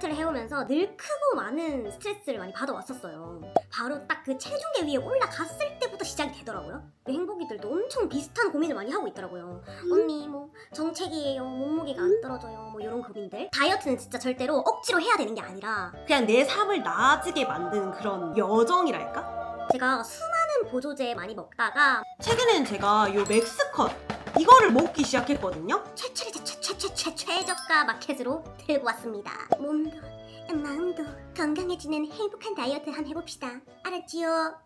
다이어트를 해오면서 늘 크고 많은 스트레스를 많이 받아왔었어요. 바로 딱 그 체중계 위에 올라갔을 때부터 시작이 되더라고요. 행복이들도 엄청 비슷한 고민을 많이 하고 있더라고요. 언니 뭐 정체기예요, 몸무게가 안 떨어져요, 뭐 이런 고민들. 다이어트는 진짜 절대로 억지로 해야 되는 게 아니라 그냥 내 삶을 나아지게 만드는 그런 여정이랄까? 제가 수많은 보조제 많이 먹다가 최근엔 제가 요 맥스컷 이거를 먹기 시작했거든요. 최최최최 최최 최저가 마켓으로 들고 왔습니다. 몸도 마음도 건강해지는 행복한 다이어트 한번 해봅시다. 알았지요?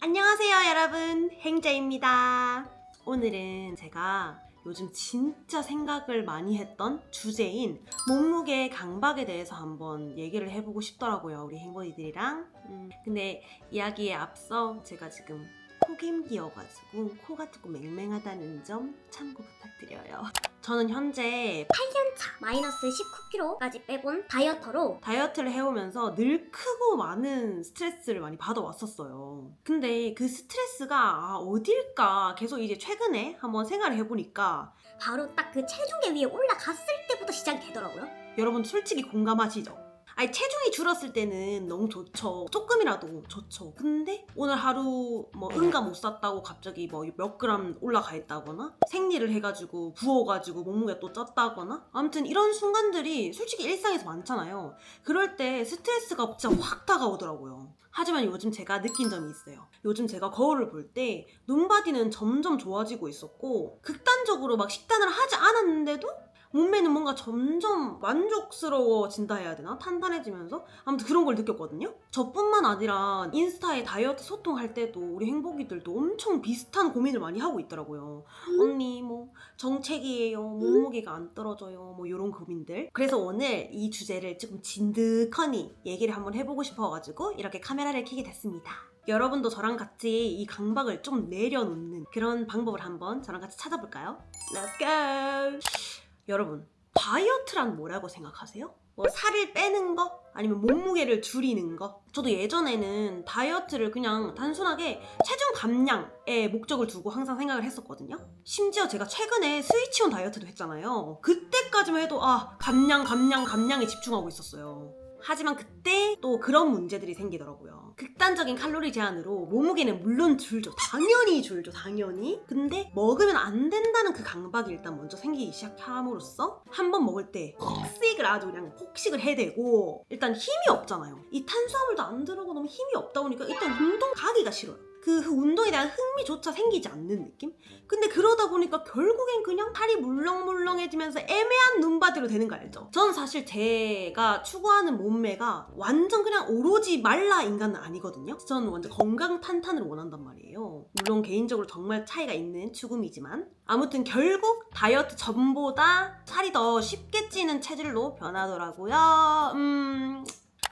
안녕하세요 여러분 행자입니다 오늘은 제가 요즘 진짜 생각을 많이 했던 주제인 몸무게 강박에 대해서 한번 얘기를 해보고 싶더라고요 우리 행복이들이랑 음, 근데 이야기에 앞서 제가 지금 코김기여가지고 코가 조금 맹맹하다는 점 참고 부탁드려요 저는 현재 8년차 마이너스 19kg까지 빼본 다이어터로 다이어트를 해오면서 늘 크고 많은 스트레스를 많이 받아왔었어요. 근데 그 스트레스가 아, 어딜까 계속 이제 최근에 한번 생각을 해보니까 바로 딱 그 체중계 위에 올라갔을 때부터 시작이 되더라고요. 여러분 솔직히 공감하시죠? 아니 체중이 줄었을 때는 너무 좋죠. 조금이라도 좋죠. 근데 오늘 하루 뭐 응가 못 샀다고 갑자기 뭐 몇 그램 올라가 있다거나 생리를 해가지고 부어가지고 몸무게 또 쪘다거나 아무튼 이런 순간들이 솔직히 일상에서 많잖아요. 그럴 때 스트레스가 진짜 확 다가오더라고요. 하지만 요즘 제가 느낀 점이 있어요. 요즘 제가 거울을 볼 때 눈바디는 점점 좋아지고 있었고 극단적으로 막 식단을 하지 않았는데도 몸매는 뭔가 점점 만족스러워진다 해야 되나? 탄탄해지면서? 아무튼 그런 걸 느꼈거든요? 저뿐만 아니라 인스타에 다이어트 소통할 때도 우리 행복이들도 엄청 비슷한 고민을 많이 하고 있더라고요. 언니, 뭐, 정체기예요. 몸무게가 안 떨어져요. 뭐, 이런 고민들. 그래서 오늘 이 주제를 조금 진득하니 얘기를 한번 해보고 싶어가지고 이렇게 카메라를 켜게 됐습니다. 여러분도 저랑 같이 이 강박을 좀 내려놓는 그런 방법을 한번 저랑 같이 찾아볼까요? Let's go! 여러분, 다이어트란 뭐라고 생각하세요? 뭐 살을 빼는 거? 아니면 몸무게를 줄이는 거? 저도 예전에는 다이어트를 그냥 단순하게 체중 감량에 목적을 두고 항상 생각을 했었거든요. 심지어 제가 최근에 스위치온 다이어트도 했잖아요. 그때까지만 해도 아, 감량, 감량, 감량에 집중하고 있었어요. 하지만 그때 또 그런 문제들이 생기더라고요. 극단적인 칼로리 제한으로 몸무게는 물론 줄죠. 당연히 줄죠, 당연히. 근데 먹으면 안 된다는 그 강박이 일단 먼저 생기기 시작함으로써 한 번 먹을 때 폭식을 아주 그냥 폭식을 해대고 일단 힘이 없잖아요. 이 탄수화물도 안 들어가고 너무 힘이 없다 보니까 일단 운동 가기가 싫어요. 그 운동에 대한 흥미조차 생기지 않는 느낌? 근데 그러다 보니까 결국엔 그냥 살이 물렁물렁해지면서 애매한 눈바디로 되는 거 알죠? 저는 사실 제가 추구하는 몸매가 완전 그냥 오로지 말라 인간은 아니거든요? 저는 완전 건강 탄탄을 원한단 말이에요. 물론 개인적으로 정말 차이가 있는 추구미지만 아무튼 결국 다이어트 전보다 살이 더 쉽게 찌는 체질로 변하더라고요. 음...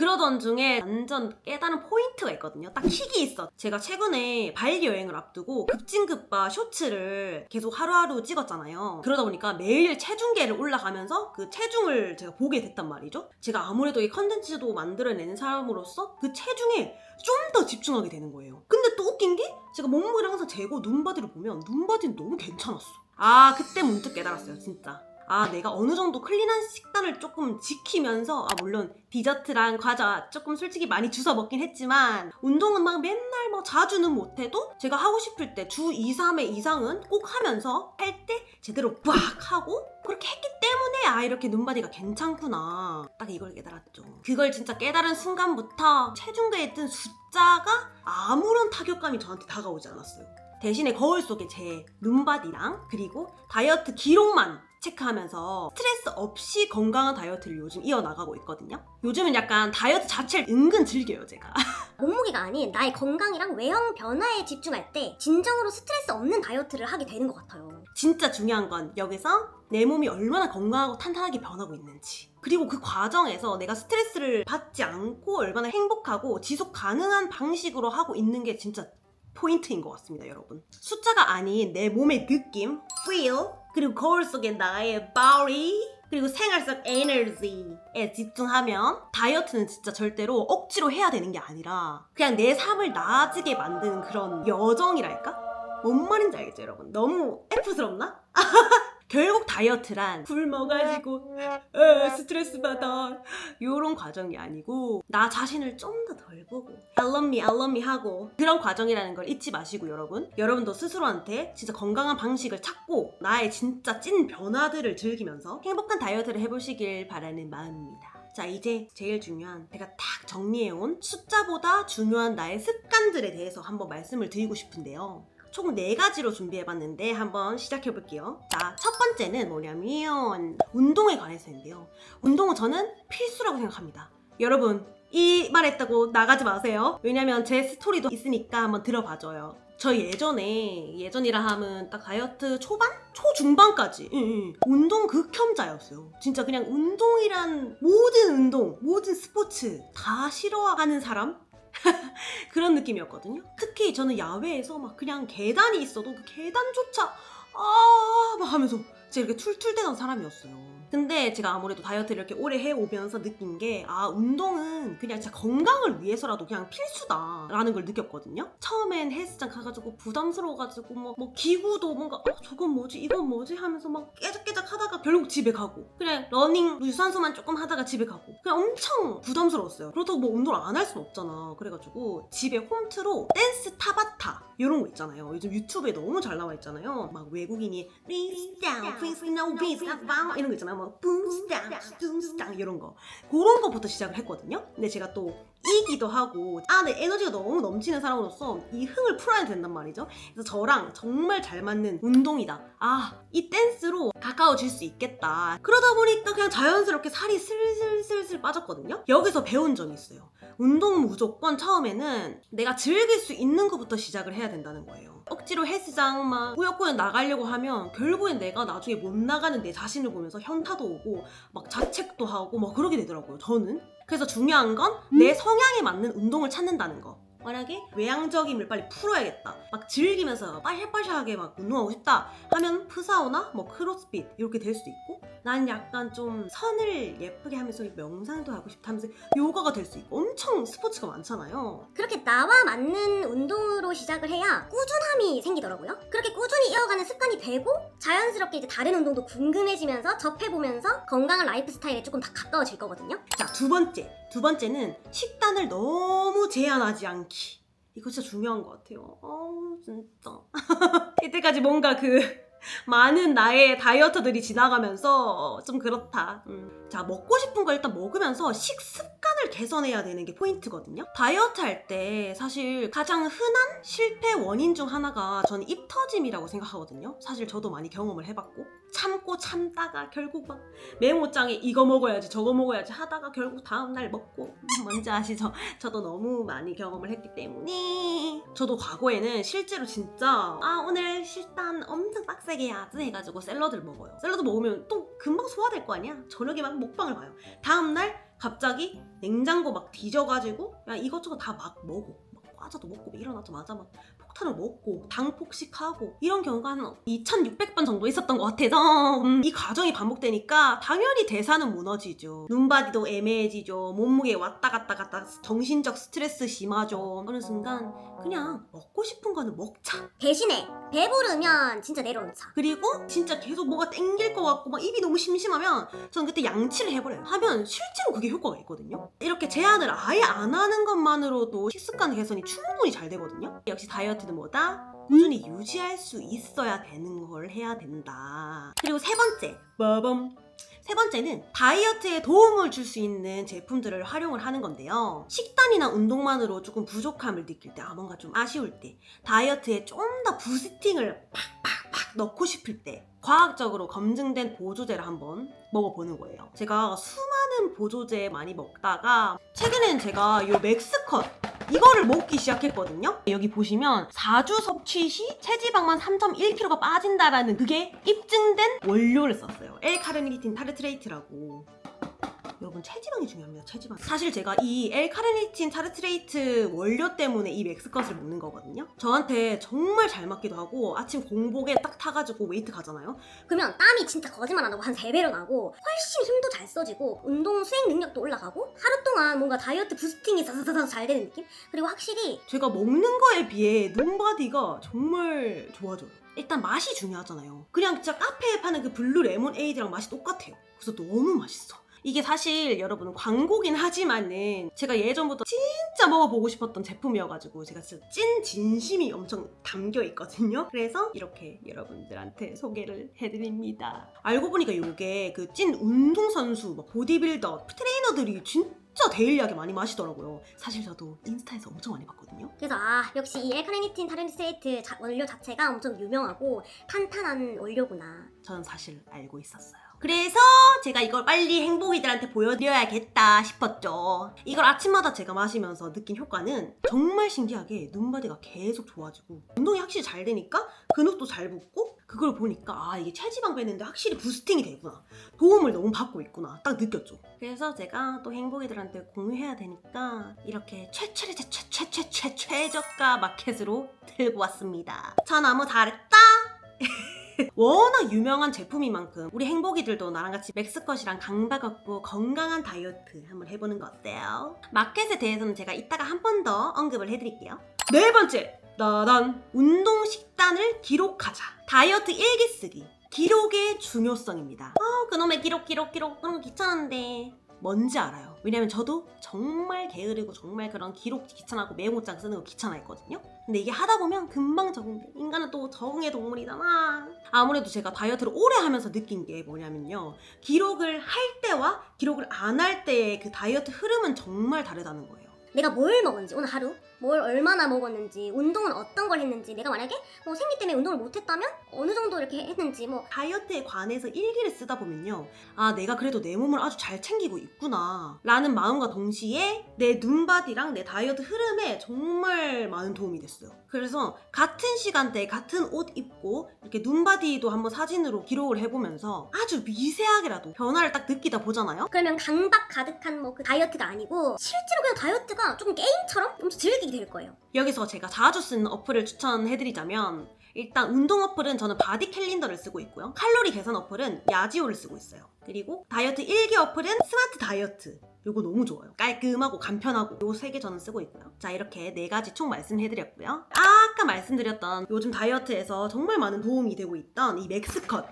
그러던 중에 완전 깨달은 포인트가 있거든요. 딱 킥이 있어. 제가 최근에 발리 여행을 앞두고 급진급바 쇼츠를 계속 하루하루 찍었잖아요. 그러다 보니까 매일 체중계를 올라가면서 그 체중을 제가 보게 됐단 말이죠. 제가 아무래도 이 컨텐츠도 만들어내는 사람으로서 그 체중에 좀 더 집중하게 되는 거예요. 근데 또 웃긴 게 제가 몸무게를 항상 재고 눈바디를 보면 눈바디는 너무 괜찮았어. 아 그때 문득 깨달았어요 진짜. 아, 내가 어느 정도 클린한 식단을 조금 지키면서, 아, 물론 디저트랑 과자 조금 솔직히 많이 주워 먹긴 했지만, 운동은 막 맨날 뭐 자주는 못해도, 제가 하고 싶을 때 주 2, 3회 이상은 꼭 하면서, 할 때 제대로 빡 하고, 그렇게 했기 때문에, 아, 이렇게 눈바디가 괜찮구나. 딱 이걸 깨달았죠. 그걸 진짜 깨달은 순간부터 체중계에 뜬 숫자가 아무런 타격감이 저한테 다가오지 않았어요. 대신에 거울 속에 제 눈바디랑 그리고 다이어트 기록만 체크하면서 스트레스 없이 건강한 다이어트를 요즘 이어나가고 있거든요. 요즘은 약간 다이어트 자체를 은근 즐겨요, 제가. 몸무게가 아닌 나의 건강이랑 외형 변화에 집중할 때 진정으로 스트레스 없는 다이어트를 하게 되는 것 같아요. 진짜 중요한 건 여기서 내 몸이 얼마나 건강하고 탄탄하게 변하고 있는지. 그리고 그 과정에서 내가 스트레스를 받지 않고 얼마나 행복하고 지속 가능한 방식으로 하고 있는 게 진짜 포인트인 것 같습니다, 여러분. 숫자가 아닌 내 몸의 느낌, feel, 그리고 거울 속의 나의 body, 그리고 생활 속 에너지에 집중하면 다이어트는 진짜 절대로 억지로 해야 되는 게 아니라 그냥 내 삶을 나아지게 만드는 그런 여정이랄까? 뭔 말인지 알겠죠, 여러분? 너무 F스럽나? 결국 다이어트란 굶어가지고 에, 스트레스 받아. 요런 과정이 아니고 나 자신을 좀 더 덜 보고 I love me, I love me 하고 그런 과정이라는 걸 잊지 마시고 여러분. 여러분도 스스로한테 진짜 건강한 방식을 찾고 나의 진짜 찐 변화들을 즐기면서 행복한 다이어트를 해보시길 바라는 마음입니다. 자 이제 제일 중요한 제가 딱 정리해온 숫자보다 중요한 나의 습관들에 대해서 한번 말씀을 드리고 싶은데요 총 네가지로 준비해봤는데 한번 시작해볼게요. 자, 첫 번째는 뭐냐면 운동에 관해서인데요. 운동은 저는 필수라고 생각합니다. 여러분, 이 말 했다고 나가지 마세요. 왜냐면 제 스토리도 있으니까 한번 들어봐줘요. 저 예전에, 예전이라 하면 딱 다이어트 초반? 초중반까지 응, 응. 운동 극혐자였어요. 진짜 그냥 운동이란 모든 운동, 모든 스포츠 다 싫어하는 사람? 그런 느낌이었거든요. 특히 저는 야외에서 막 그냥 계단이 있어도 그 계단조차 아, 막 하면서 제가 이렇게 툴툴대던 사람이었어요. 근데 제가 아무래도 다이어트를 이렇게 오래 해오면서 느낀 게, 아, 운동은 그냥 진짜 건강을 위해서라도 그냥 필수다라는 걸 느꼈거든요. 처음엔 헬스장 가가지고 부담스러워가지고, 뭐, 뭐 기구도 뭔가, 어, 저건 뭐지, 이건 뭐지 하면서 막 깨작깨작 하다가 결국 집에 가고, 그냥 러닝, 유산소만 조금 하다가 집에 가고, 그냥 엄청 부담스러웠어요. 그렇다고 뭐 운동을 안할순 없잖아. 그래가지고 집에 홈트로 댄스 타바타 이런 거 있잖아요. 요즘 유튜브에 너무 잘 나와 있잖아요. 막 외국인이 please down, please no, please up, 이런 거 있잖아요. 뭐 boom down 이런 거 그런 거부터 시작을 했거든요. 근데 제가 또 이기도 하고 안에 에너지가 너무 넘치는 사람으로서 이 흥을 풀어야 된단 말이죠. 그래서 저랑 정말 잘 맞는 운동이다. 아, 이 댄스로 가까워질 수 있겠다. 그러다 보니까 그냥 자연스럽게 살이 슬슬슬슬 빠졌거든요. 여기서 배운 점이 있어요. 운동은 무조건 처음에는 내가 즐길 수 있는 것부터 시작을 해야 된다는 거예요. 억지로 헬스장 막 꾸역꾸역 나가려고 하면 결국엔 내가 나중에 못 나가는 내 자신을 보면서 현타도 오고 막 자책도 하고 막 그러게 되더라고요. 저는. 그래서 중요한 건 내 성향에 맞는 운동을 찾는다는 거. 만약에 외향적임을 빨리 풀어야겠다. 막 즐기면서 빠샤빠샤하게 막 운동하고 싶다 하면 푸사오나 뭐 크로스핏 이렇게 될 수도 있고 난 약간 좀 선을 예쁘게 하면서 명상도 하고 싶다 하면서 요가가 될 수 있고 엄청 스포츠가 많잖아요. 그렇게 나와 맞는 운동으로 시작을 해야 꾸준함이 생기더라고요. 그렇게 꾸준히 이어가는 습관이 되고 자연스럽게 이제 다른 운동도 궁금해지면서 접해보면서 건강한 라이프 스타일에 조금 더 가까워질 거거든요. 자, 두 번째. 두 번째는 식단을 너무 제한하지 않기. 이거 진짜 중요한 것 같아요. 어우, 진짜. 이때까지 뭔가 그 많은 나의 다이어트들이 지나가면서 좀 그렇다. 음. 자, 먹고 싶은 거 일단 먹으면서 식습관을 개선해야 되는 게 포인트거든요. 다이어트 할 때 사실 가장 흔한 실패 원인 중 하나가 저는 입 터짐이라고 생각하거든요. 사실 저도 많이 경험을 해봤고. 참고 참다가 결국 막 메모장에 이거 먹어야지 저거 먹어야지 하다가 결국 다음날 먹고. 뭔지 아시죠? 저도 너무 많이 경험을 했기 때문에. 저도 과거에는 실제로 진짜 아 오늘 식단 엄청 빡세게 해야지 해가지고 샐러드를 먹어요. 샐러드 먹으면 또 금방 소화될 거 아니야? 저녁에 막 먹방을 봐요. 다음날 갑자기 냉장고 막 뒤져가지고 그냥 이것저것 다 막 먹어. 막 과자도 먹고 일어나자마자 막 폭탄을 먹고 당 폭식하고 이런 경우가 한 2,600번 정도 있었던 것 같아서 음, 이 과정이 반복되니까 당연히 대사는 무너지죠. 눈바디도 애매해지죠. 몸무게 왔다 갔다 갔다 정신적 스트레스 심하죠. 어느 순간 그냥 먹고 싶은 거는 먹자. 대신에 배부르면 진짜 내려놓자. 그리고 진짜 계속 뭐가 땡길 것 같고 막 입이 너무 심심하면 저는 그때 양치를 해버려요. 하면 실제로 그게 효과가 있거든요. 이렇게 제한을 아예 안 하는 것만으로도 식습관 개선이 충분히 잘 되거든요. 역시 다이어트는 뭐다? 꾸준히 유지할 수 있어야 되는 걸 해야 된다. 그리고 세 번째, 빠밤. 세 번째는 다이어트에 도움을 줄 수 있는 제품들을 활용을 하는 건데요. 식단이나 운동만으로 조금 부족함을 느낄 때, 아, 뭔가 좀 아쉬울 때, 다이어트에 좀 더 부스팅을 팍팍팍 넣고 싶을 때, 과학적으로 검증된 보조제를 한번 먹어보는 거예요. 제가 수많은 보조제 많이 먹다가, 최근엔 제가 요 맥스컷, 이거를 먹기 시작했거든요. 여기 보시면 4주 섭취 시 체지방만 3.1kg가 빠진다라는 그게 입증된 원료를 썼어요. L-카르니틴 타르트레이트라고. 여러분 체지방이 중요합니다. 체지방. 사실 제가 이 L-카르니틴 타르트레이트 원료 때문에 이 맥스컷을 먹는 거거든요. 저한테 정말 잘 맞기도 하고 아침 공복에 딱 타가지고 웨이트 가잖아요. 그러면 땀이 진짜 거짓말 안 하고 한 3배로 나고 훨씬 힘도 잘 써지고 운동 수행 능력도 올라가고 하루 동안 뭔가 다이어트 부스팅이 사사사사 잘 되는 느낌? 그리고 확실히 제가 먹는 거에 비해 눈바디가 정말 좋아져요. 일단 맛이 중요하잖아요. 그냥 진짜 카페에 파는 그 블루 레몬 에이드랑 맛이 똑같아요. 그래서 너무 맛있어. 이게 사실 여러분 광고긴 하지만은 제가 예전부터 진짜 먹어보고 싶었던 제품이어가지고 제가 진짜 찐 진심이 엄청 담겨 있거든요. 그래서 이렇게 여러분들한테 소개를 해드립니다. 알고 보니까 이게 그 찐 운동선수, 막 보디빌더, 트레이너들이 진짜 데일리하게 많이 마시더라고요. 사실 저도 인스타에서 엄청 많이 봤거든요. 그래서 아 역시 이 엘카네니틴 타르니세이트 자- 원료 자체가 엄청 유명하고 탄탄한 원료구나. 저는 사실 알고 있었어요. 그래서 제가 이걸 빨리 행복이들한테 보여드려야겠다 싶었죠. 이걸 아침마다 제가 마시면서 느낀 효과는 정말 신기하게 눈바디가 계속 좋아지고 운동이 확실히 잘 되니까 근육도 잘 붙고 그걸 보니까 아 이게 체지방 빼는데 확실히 부스팅이 되구나. 도움을 너무 받고 있구나. 딱 느꼈죠. 그래서 제가 또 행복이들한테 공유해야 되니까 이렇게 최최최 최최최 최 최저가 마켓으로 들고 왔습니다. 저 너무 잘했다. 워낙 유명한 제품인 만큼 우리 행복이들도 나랑 같이 맥스컷이랑 강박 없고 건강한 다이어트 한번 해보는 거 어때요? 마켓에 대해서는 제가 이따가 한 번 더 언급을 해드릴게요. 네 번째, 나단 운동 식단을 기록하자. 다이어트 일기 쓰기. 기록의 중요성입니다. 아, 그놈의 기록, 기록, 기록. 그런 거 귀찮은데. 뭔지 알아요. 왜냐면 저도 정말 게으르고 정말 그런 기록 귀찮아하고 메모장 쓰는 거 귀찮아했거든요. 근데 이게 하다 보면 금방 적응돼. 인간은 또 적응의 동물이잖아. 아무래도 제가 다이어트를 오래 하면서 느낀 게 뭐냐면요. 기록을 할 때와 기록을 안 할 때의 그 다이어트 흐름은 정말 다르다는 거예요. 내가 뭘 먹었는지 오늘 하루 뭘 얼마나 먹었는지 운동은 어떤 걸 했는지 내가 만약에 뭐 생리 때문에 운동을 못했다면 어느 정도 이렇게 했는지 뭐 다이어트에 관해서 일기를 쓰다 보면요. 아, 내가 그래도 내 몸을 아주 잘 챙기고 있구나. 라는 마음과 동시에 내 눈바디랑 내 다이어트 흐름에 정말 많은 도움이 됐어요. 그래서 같은 시간대에 같은 옷 입고 이렇게 눈바디도 한번 사진으로 기록을 해보면서 아주 미세하게라도 변화를 딱 느끼다 보잖아요. 그러면 강박 가득한 뭐 그 다이어트가 아니고 실제로 그냥 다이어트가 조금 게임처럼 엄청 즐기게 될 거예요. 여기서 제가 자주 쓰는 어플을 추천해드리자면 일단 운동 어플은 저는 바디 캘린더를 쓰고 있고요. 칼로리 계산 어플은 야지오를 쓰고 있어요. 그리고 다이어트 일기 어플은 스마트 다이어트. 요거 너무 좋아요. 깔끔하고 간편하고 요 세 개 저는 쓰고 있고요. 자 이렇게 네 가지 총 말씀해드렸고요. 아까 말씀드렸던 요즘 다이어트에서 정말 많은 도움이 되고 있던 이 맥스컷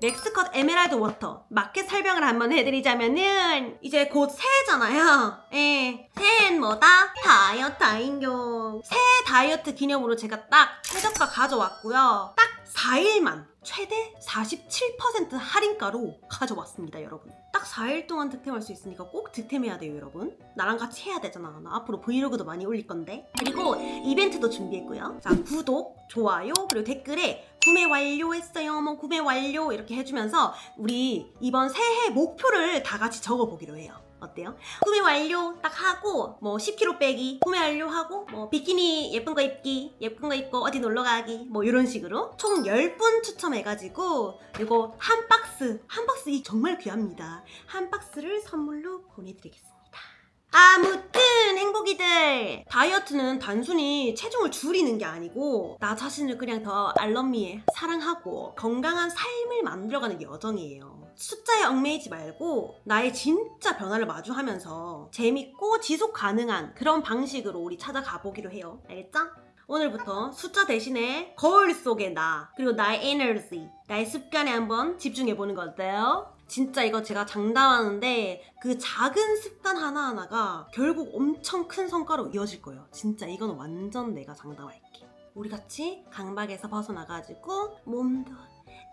맥스컷 에메랄드 워터 마켓 설명을 한번 해드리자면은 이제 곧 새해잖아요. 예. 새해엔 뭐다? 다이어트인용. 새해 다이어트 기념으로 제가 딱 최저가 가져왔고요. 딱 4일만 최대 47% 할인가로 가져왔습니다, 여러분. 딱 4일 동안 득템할 수 있으니까 꼭 득템해야 돼요, 여러분. 나랑 같이 해야 되잖아. 나 앞으로 브이로그도 많이 올릴 건데. 그리고 이벤트도 준비했고요. 자, 구독, 좋아요, 그리고 댓글에 구매 완료했어요. 뭐 구매 완료 이렇게 해주면서 우리 이번 새해 목표를 다 같이 적어보기로 해요. 어때요? 구매 완료 딱 하고 뭐 10kg 빼기 구매 완료하고 뭐 비키니 예쁜 거 입기 예쁜 거 입고 어디 놀러 가기 뭐 이런 식으로 총 10분 추첨해가지고 이거 한 박스 한 박스 이 정말 귀합니다. 한 박스를 선물로 보내드리겠습니다. 아무튼 행복이들 다이어트는 단순히 체중을 줄이는 게 아니고 나 자신을 그냥 더 알럼미에 사랑하고 건강한 삶을 만들어가는 여정이에요 숫자에 얽매이지 말고 나의 진짜 변화를 마주하면서 재밌고 지속 가능한 그런 방식으로 우리 찾아가 보기로 해요 알겠죠? 오늘부터 숫자 대신에 거울 속의 나 그리고 나의 에너지 나의 습관에 한번 집중해 보는 거 어때요? 진짜 이거 제가 장담하는데 그 작은 습관 하나하나가 결국 엄청 큰 성과로 이어질 거예요. 진짜 이건 완전 내가 장담할게. 우리 같이 강박에서 벗어나가지고 몸도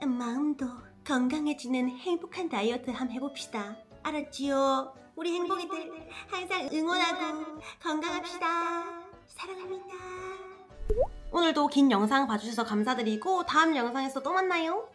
마음도 건강해지는 행복한 다이어트 한번 해봅시다. 알았지요? 우리 행복이들 항상 응원하고 건강합시다. 사랑합니다. 오늘도 긴 영상 봐주셔서 감사드리고 다음 영상에서 또 만나요.